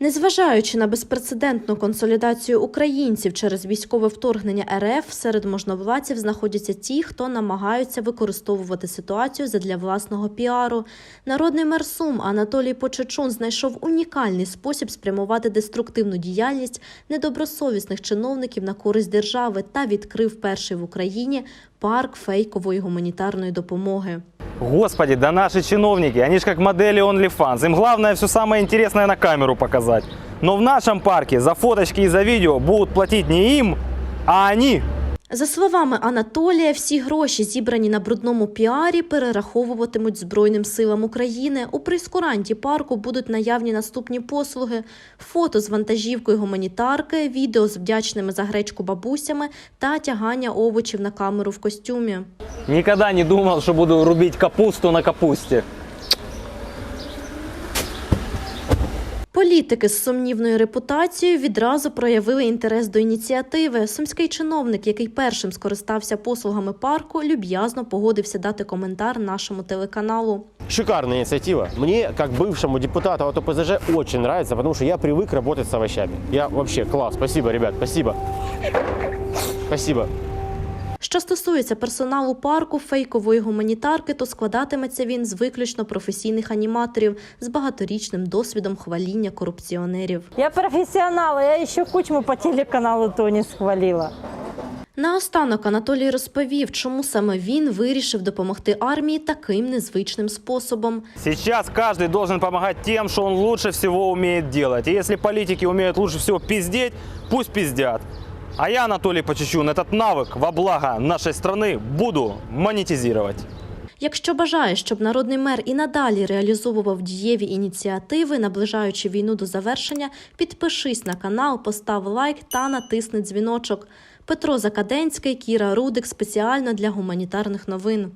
Незважаючи на безпрецедентну консолідацію українців через військове вторгнення РФ, серед можновладців знаходяться ті, хто намагаються використовувати ситуацію задля власного піару. Народний мер Сум Анатолій Почечун знайшов унікальний спосіб спрямувати деструктивну діяльність недобросовісних чиновників на користь держави та відкрив перший в Україні парк фейкової гуманітарної допомоги. Господи, да наши чиновники, они же как модели OnlyFans. Им главное все самое интересное на камеру показать. Но в нашем парке за фоточки и за видео будут платить не им, а они. За словами Анатолія, всі гроші, зібрані на брудному піарі, перераховуватимуть Збройним силам України. У прейскуранті парку будуть наявні наступні послуги: фото з вантажівкою гуманітарки, відео з вдячними за гречку бабусями та тягання овочів на камеру в костюмі. Никогда не думал, что буду рубить капусту на капусте. Політики з сумнівною репутацією відразу проявили інтерес до ініціативи. Сумський чиновник, який першим скористався послугами парку, люб'язно погодився дати коментар нашому телеканалу. Шикарная инициатива. Мне, как бывшему депутату от ОПЗЖ, очень нравится, потому что я привык работать с овощами. Я вообще класс. Спасибо, ребят, спасибо. Спасибо. Що стосується персоналу парку фейкової гуманітарки, то складатиметься він з виключно професійних аніматорів з багаторічним досвідом хваління корупціонерів. Я профессионал, я еще Кучму по телеканалу Тони схвалила. Наостанок Анатолій розповів, чому саме він вирішив допомогти армії таким незвичним способом. Сейчас каждый должен помогать тем, что он лучше всего умеет делать. И если политики умеют лучше всего пиздеть, пусть пиздят. А я, Анатолий Почечун, этот навык во благо нашей страны буду монетизировать. Якщо бажаєш, щоб народний мер і надалі реалізовував дієві ініціативи, наближаючи війну до завершення, підпишись на канал, постав лайк та натисни дзвіночок. Петро Закаденський, Кіра Рудик спеціально для гуманітарних новин.